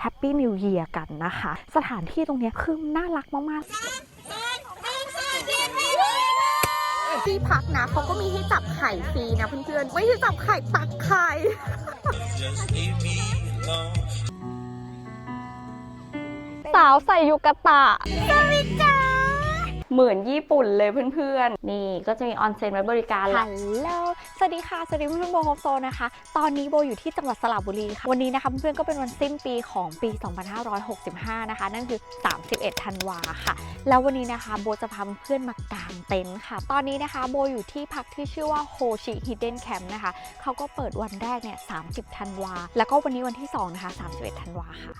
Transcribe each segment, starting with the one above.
แฮปปี้นิว e ย r กันนะคะ สถานที่ตรงเนี้ยคือน่ารักมากๆที่พักนะเขาก็มีให้จับไข่ฟรีนะเพื่อนๆ ไม่ใช่จับไข่ตักไข่ Just leave me alone. สาวใส่ยูกะตะสวัสดีจ้า เหมือนญี่ปุ่นเลยเพื่อนๆ นี่ก็จะมีออนเซ็นไว้บริการฮัลโหลสวัสดีค่ะ สวัสดีเพื่อนโบโฮโซนะคะ ตอนนี้โบอยู่ที่จังหวัดสระบุรีค่ะ วันนี้นะคะเพื่อนๆก็เป็นวันสิ้นปีของปี 2565 นะคะ นั่นคือ 31 ธันวาค่ะ แล้ววันนี้นะคะโบจะพาเพื่อนมากางเต็นท์ค่ะ ตอนนี้นะคะโบอยู่ที่พักที่ชื่อว่าโฮชิฮิดเด้นแคมป์นะคะ เขาก็เปิดวันแรกเนี่ย 30 ธันวา แล้วก็วันนี้วันที่ 2 นะคะ 31 ธันวาค่ะ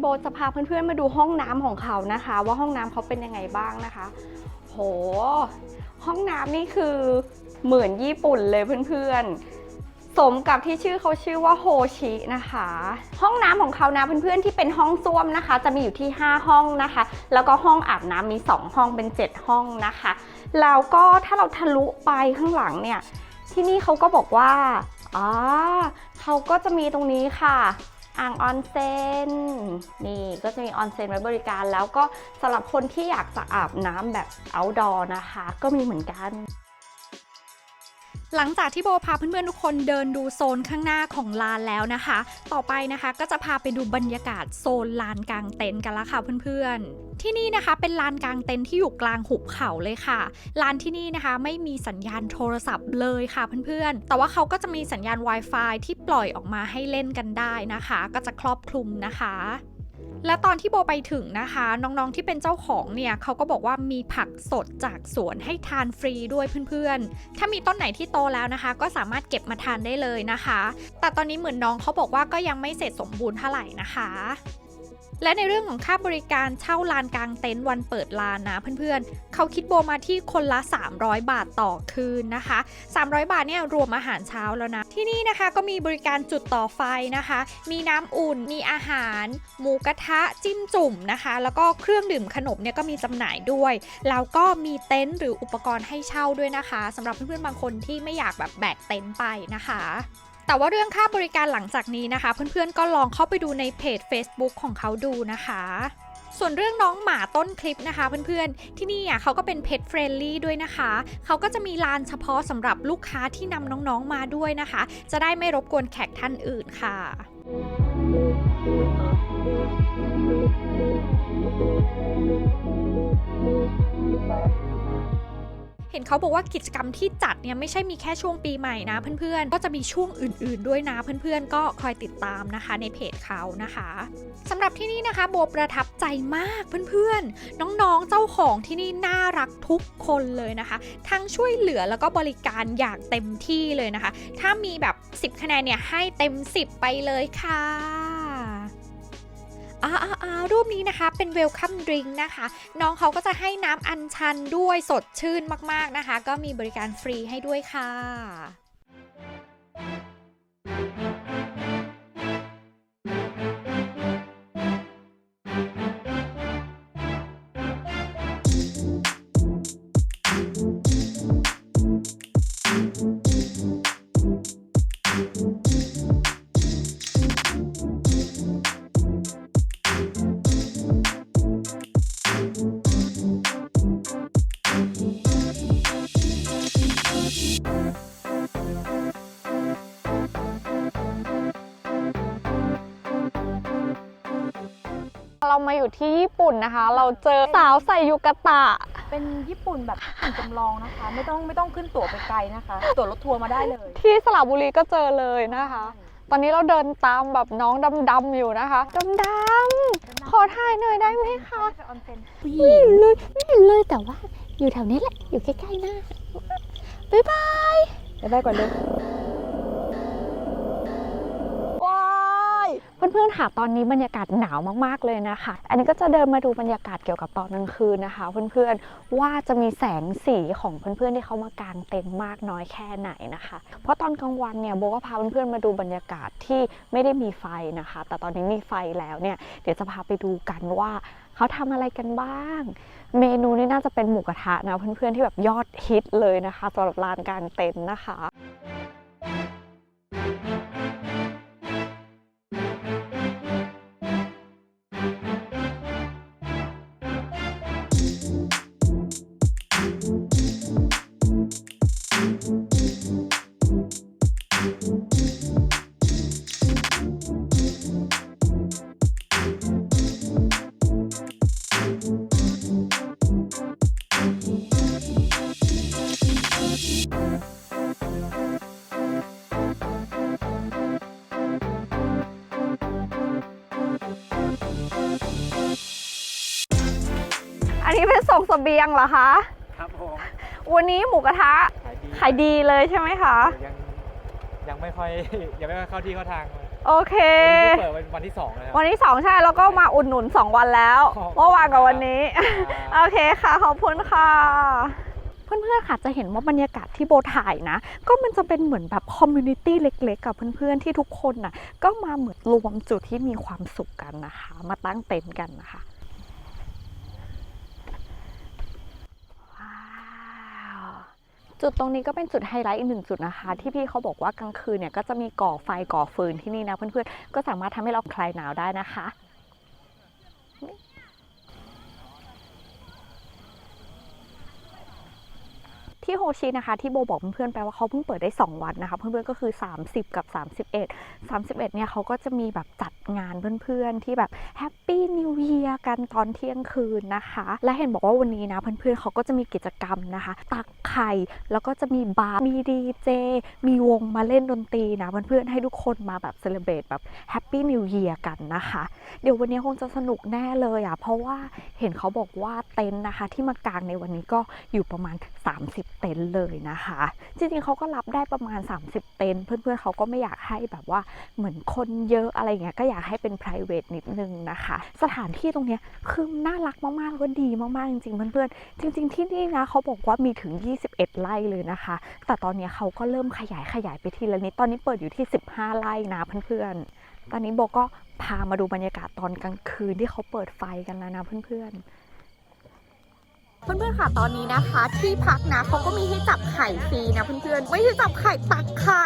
โบจะพาเพื่อนๆมาดูห้องน้ำของเขานะคะ ว่าห้องน้ำเขาเป็นยังไงบ้างนะคะ โห ห้องน้ำนี่คือเหมือนญี่ปุ่นเลยเพื่อนๆ สมกับที่ชื่อเขาชื่อว่าโฮชินะคะ ห้องน้ำของเขานะเพื่อนๆที่เป็นห้องส้วมนะคะ จะมีอยู่ที่ 5 ห้องนะคะ แล้วก็ห้องอาบน้ำมี 2 ห้องเป็น 7 ห้องนะคะแล้วก็ถ้าเราทะลุไปข้างหลังเนี่ยที่นี่เขาก็บอกว่าอ๋อเขาก็จะมีตรงนี้ค่ะ อ่างออนเซนนี่ก็จะมีออนเซนไว้บริการ แล้วก็สำหรับคนที่อยากจะอาบน้ำแบบ outdoor นะคะ ก็มีเหมือนกัน หลังจากที่โบพาเพื่อนๆทุกคนเดินดูโซนข้างหน้าของลานแล้วนะคะ ต่อไปนะคะก็จะพาไปดูบรรยากาศโซนลานกลางเต็นท์กันละค่ะเพื่อนๆ ที่นี่นะคะเป็นลานกลางเต็นท์ที่อยู่กลางหุบเขาเลยค่ะลานที่นี่นะคะไม่มีสัญญาณโทรศัพท์เลยค่ะเพื่อนๆ แต่ว่าเขาก็จะมีสัญญาณ Wi-Fi ที่ปล่อยออกมาให้เล่นกันได้นะคะ ก็จะครอบคลุมนะคะ และตอนที่โบไปถึงนะคะ น้องๆที่เป็นเจ้าของเนี่ยเขาก็บอกว่ามีผักสดจากสวนให้ทานฟรีด้วยเพื่อนๆ ถ้ามีต้นไหนที่โตแล้วนะคะ ก็สามารถเก็บมาทานได้เลยนะคะ แต่ตอนนี้เหมือนน้องเขาบอกว่าก็ยังไม่เสร็จสมบูรณ์เท่าไหร่นะคะ และในเรื่องของค่าบริการเช่าลานกลางเต็นท์วันเปิดลานนะเพื่อนๆ เขาคิดโบมาที่คนละ 300 บาทต่อคืนนะคะ 300 บาทเนี่ยรวมอาหารเช้าแล้วนะ ที่นี่นะคะก็มีบริการจุดต่อไฟนะคะ มีน้ำอุ่น มีอาหาร หมูกระทะจิ้มจุ่มนะคะ แล้วก็เครื่องดื่มขนมเนี่ยก็มีจำหน่ายด้วย แล้วก็มีเต็นท์หรืออุปกรณ์ให้เช่าด้วยนะคะสำหรับเพื่อนๆบางคนที่ไม่อยากแบบแบกเต็นท์ไปนะคะ แต่ว่าเรื่องค่าบริการหลังจากนี้นะคะ เพื่อนๆก็ลองเข้าไปดูในเพจ Facebook ของเขาดูนะคะ ส่วนเรื่องน้องหมาต้นคลิปนะคะ เพื่อนๆ ที่นี่อะเขาก็เป็น Pet Friendly ด้วยนะคะ เขาก็จะมีลานเฉพาะสำหรับลูกค้าที่นำน้องๆมาด้วยนะคะ จะได้ไม่รบกวนแขกท่านอื่นค่ะ เห็นเขาบอกว่ากิจกรรมที่จัดเนี่ยไม่ใช่มีแค่ช่วงปีใหม่นะเพื่อนๆ ก็จะมีช่วงอื่นๆด้วยนะเพื่อนๆ ก็คอยติดตามนะคะในเพจเขานะคะสำหรับที่นี่นะคะโบประทับใจมากเพื่อนๆ น้องๆ เจ้าของที่นี่น่ารักทุกคนเลยนะคะ ทั้งช่วยเหลือแล้วก็บริการอย่างเต็มที่เลยนะคะ ถ้ามีแบบ 10 คะแนนเนี่ยให้เต็ม 10 ไปเลยค่ะ อ่าอ่าอ่ารูปนี้นะคะเป็นเวลคัมดริงนะคะ น้องเขาก็จะให้น้ำอัญชันด้วยสดชื่นมากๆนะคะ ก็มีบริการฟรีให้ด้วยค่ะ มาอยู่ที่ญี่ปุ่นนะคะ เราเจอสาวใส่ยูกะตะ เป็นญี่ปุ่นแบบญี่ปุ่นจำลองนะคะ ไม่ต้องไม่ต้องขึ้นตั๋วไปไกลนะคะ ตั๋วรถทัวร์มาได้เลย ที่สระบุรีก็เจอเลยนะคะ ตอนนี้เราเดินตามแบบน้องดำๆอยู่นะคะดำๆขอถ่ายหน่อยได้ไหมคะออนเซ็นไม่เห็นเลยไม่เห็นเลยแต่ว่า อยู่แถวนี้แหละ อยู่ใกล้ๆหน้าบ๊ายบายจะได้ก่อนเลย เพื่อนๆค่ะตอนนี้บรรยากาศหนาวมากๆเลยนะคะ อันนี้ก็จะเดินมาดูบรรยากาศเกี่ยวกับตอนกลางคืนนะคะ เพื่อนๆว่าจะมีแสงสีของเพื่อนๆที่เขามากางเต็นท์มากน้อยแค่ไหนนะคะ เพราะตอนกลางวันเนี่ยโบก็พาเพื่อนๆมาดูบรรยากาศที่ไม่ได้มีไฟนะคะ แต่ตอนนี้มีไฟแล้วเนี่ยเดี๋ยวจะพาไปดูกันว่าเขาทำอะไรกันบ้าง เมนูนี่น่าจะเป็นหมูกระทะนะเพื่อนๆที่แบบยอดฮิตเลยนะคะสำหรับร้านกลางเต็นท์นะคะ อันนี้เป็นส่งเสบียงเหรอคะครับผมวันนี้หมูกระทะขายดีขายดีเลยใช่ไหมคะยังยังไม่ค่อยยังไม่ค่อยเข้าที่เข้าทางเลยโอเควันนี้เปิดเป็นวันที่สองแล้ววันที่สองใช่แล้วก็มาอุดหนุน 2 วันแล้วขอบคุณเมื่อวานกับวันนี้ครับโอเคค่ะขอบคุณค่ะเพื่อนๆค่ะจะเห็นว่าบรรยากาศที่โบถ่ายนะ ก็มันจะเป็นเหมือนแบบคอมมูนิตี้เล็กๆ กับเพื่อนๆที่ทุกคนน่ะก็มาเหมือนรวมจุดที่มีความสุขกันนะคะ มาตั้งเต็นท์กันนะคะ ว้าว จุดตรงนี้ก็เป็นจุดไฮไลท์อีกหนึ่งจุดนะคะ ที่พี่เขาบอกว่ากลางคืนเนี่ยก็จะมีก่อไฟก่อฟืนที่นี่นะเพื่อนๆก็สามารถทำให้เราคลายหนาวได้นะคะ ที่โฮชินะคะที่โบบอกเพื่อนๆไปว่าเขาเพิ่งเปิดได้ 2 วันนะคะ เพื่อนๆก็คือ 30 กับ 31 31เนี่ยเขาก็จะมีแบบจัดงานเพื่อนๆ ที่แบบแฮปปี้นิว e ย r กันตอนเที่ยงคืนนะคะ และเห็นบอกว่าวันนี้นะเพื่อนๆเขาก็จะมีกิจกรรมนะคะ ตักไข่แล้วก็จะมีบาร์มีดีเจมีวงมาเล่นดนตรีนะเพื่อนๆให้ทุกคนมาแบบเซเลบรตแบบแฮปปี้นิว e ย r กันนะคะ เดี๋ยววันนี้คงจะสนุกแน่เลยอะเพราะว่าเห็นเขาบอกว่าเต็นท์นะคะ ที่มากางในวันนี้ก็อยู่ประมาณ 30เต็นท์เลยนะคะ จริงๆเขาก็รับได้ประมาณ 30 เต็นท์เพื่อนๆเขาก็ไม่อยากให้แบบว่าเหมือนคนเยอะอะไรเงี้ยก็อยากให้เป็น p r i v a t นิดนึงนะคะ สถานที่ตรงนี้คือน่ารักมากๆแล้วก็ดีมากๆจริงๆเพื่อนๆจริง ๆที่นี่นะเขาบอกว่ามีถึง 21 ไร่เลยนะคะ แต่ตอนนี้เขาก็เริ่มขยายขยายไปทีละนิดตอนนี้เปิดอยู่ที่ 15 ไร่นะเพื่อนๆตอนนี้โบก็พามาดูบรรยากาศตอนกลางคืนที่เขาเปิดไฟกันแล้วนะเพื่อนๆ เพื่อนๆค่ะตอนนี้นะคะ ที่พักนะเขาก็มีให้จับไข่ฟรีนะเพื่อนๆไม่ใช่จับไข่ตักไข่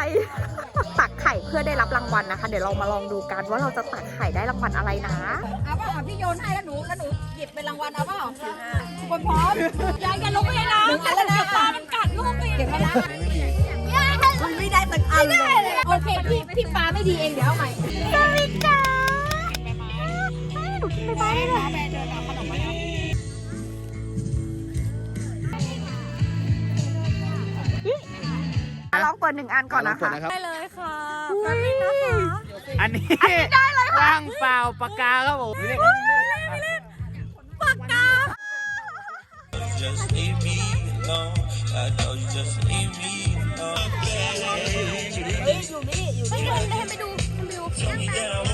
ตักไข่เพื่อได้รับรางวัลนะคะ เดี๋ยวเรามาลองดูกันว่าเราจะตักไข่ได้รางวัลอะไรนะเอาเปล่าพี่โยนให้แล้วหนูแล้วหนูหยิบเป็นรางวัลเอาเปล่าทุกคนพร้อมยายอย่าลงไปในน้ำแล้วนะปลามันกัดลูกเลยเก็บมาแล้วไม่ได้สักอันเลยโอเคพี่พี่ปลาไม่ดีเองเดี๋ยวเอาใหม่สวัสดีจ้าหนูกินไปบ้านเลย ปิดหนึ่งอันก่อนนะคะได้เลยค่ะอันนี้ได้เลยว่างเปล่าปากกาครับผม Just leave me alone. I know you just leave me alone. เฮ้ยอยู่นี่อยู่นี่ ให้ไปดูให้ไปดู Told me that I wasn't